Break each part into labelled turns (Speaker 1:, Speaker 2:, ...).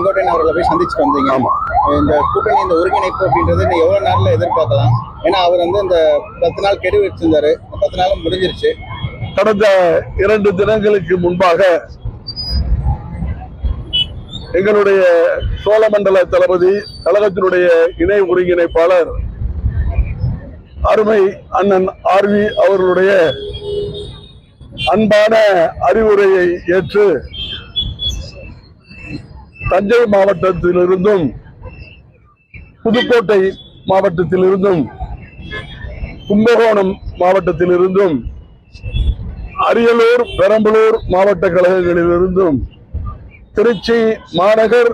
Speaker 1: செங்கோட்டையன் அவர்களை போய் சந்திச்சுட்டு வந்தீங்க.
Speaker 2: ஆமா.
Speaker 1: இந்த கூட்டணி இந்த ஒருங்கிணைப்பு அப்படின்றது இன்னும் எவ்வளவு நாள்ல எதிர்பார்க்கலாம்? ஏன்னா அவர் வந்து இந்த பத்து நாள் கெடு வச்சிருந்தாரு. பத்து நாளும் முடிஞ்சிருச்சு.
Speaker 2: கடந்த இரண்டு தினங்களுக்கு முன்பாக எங்களுடைய சோழமண்டல தளபதி கழகத்தினுடைய இணை ஒருங்கிணைப்பாளர் அருமை அண்ணன் ஆர்வி அவர்களுடைய அன்பான அறிவுரையை ஏற்று தஞ்சை மாவட்டத்திலிருந்தும் புதுக்கோட்டை மாவட்டத்திலிருந்தும் கும்பகோணம் மாவட்டத்திலிருந்தும் அரியலூர் பெரம்பலூர் மாவட்ட கழகங்களிலிருந்தும் திருச்சி மாநகர்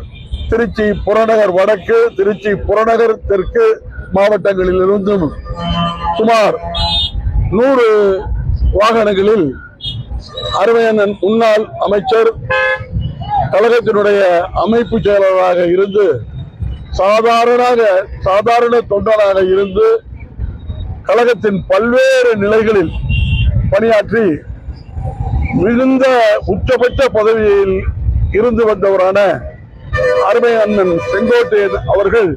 Speaker 2: திருச்சி புறநகர் வடக்கு திருச்சி புறநகர் தெற்கு மாவட்டங்களிலிருந்தும் சுமார் நூறு வாகனங்களில் அருமையண்ணன் முன்னாள் அமைச்சர் கழகத்தினுடைய அமைப்பு செயலராக இருந்து சாதாரண சாதாரண தொண்டராக இருந்து கழகத்தின் பல்வேறு நிலைகளில் பணியாற்றி மிகுந்த உச்சபட்ச பதவியில் இருந்து வந்தவரான அருமை அண்ணன் செங்கோட்டையன் அவர்கள்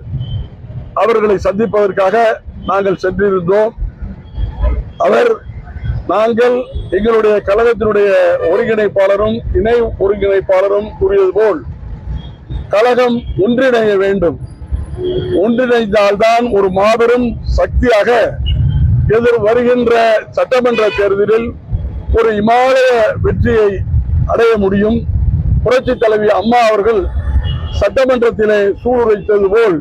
Speaker 2: அவர்களை சந்திப்பதற்காக நாங்கள் சென்றிருந்தோம். அவர் நாங்கள் எங்களுடைய கழகத்தினுடைய ஒருங்கிணைப்பாளரும் இணை ஒருங்கிணைப்பாளரும் கூறியது போல் கழகம் ஒன்றிணைய வேண்டும். ஒன்றிணைந்தால்தான் ஒரு மாபெரும் சக்தியாக எதிர் வருகின்ற சட்டமன்ற தேர்தலில் ஒரு இமாலய வெற்றியை அடைய முடியும். புரட்சி தலைவி அம்மா அவர்கள் சட்டமன்றத்திலே சூளுரைத்தது போல்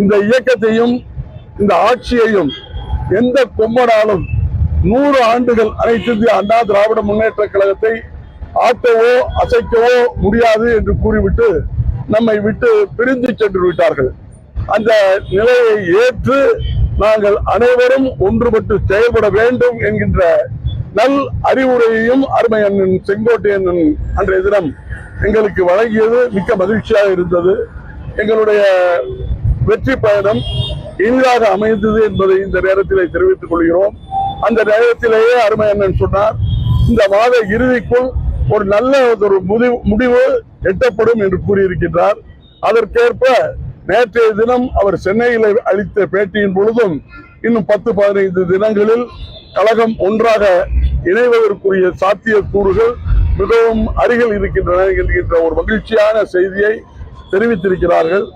Speaker 2: இந்த இயக்கத்தையும் இந்த ஆட்சியையும் எந்த கொம்பனாலும் நூறு ஆண்டுகள் அனைத்து இந்திய அண்ணா திராவிட முன்னேற்ற கழகத்தை ஆட்டவோ அசைக்கவோ முடியாது என்று கூறிவிட்டு நம்மை விட்டு பிரிந்து சென்று விட்டார்கள். அந்த நிலையை ஏற்று நாங்கள் அனைவரும் ஒன்றுபட்டு செயல்பட வேண்டும் என்கின்ற நல் அறிவுரையையும் அருமை அண்ணன் செங்கோட்டையன் அன்றைய தினம் எங்களுக்கு வழங்கியது. மிக்க மகிழ்ச்சியாக இருந்தது. எங்களுடைய வெற்றி பயணம் இனிதாக அமைந்தது என்பதை இந்த நேரத்தில் தெரிவித்துக் கொள்கிறோம். அந்த நேரத்திலேயே அருமை அண்ணன் சொன்னார். இந்த மாத இறுதிக்குள் ஒரு நல்ல ஒரு முடிவு முடிவு எட்டப்படும் என்று கூறியிருக்கின்றார். அதற்கேற்ப நேற்றைய தினம் அவர் சென்னையில் அளித்த பேட்டியின் பொழுதும் இன்னும் பத்து பதினைந்து தினங்களில் கழகம் ஒன்றாக இணைவதற்குரிய சாத்தியக்கூறுகள் மிகவும் அருகில் இருக்கின்றன என்கின்ற ஒரு மகிழ்ச்சியான செய்தியை தெரிவித்திருக்கிறார்கள்.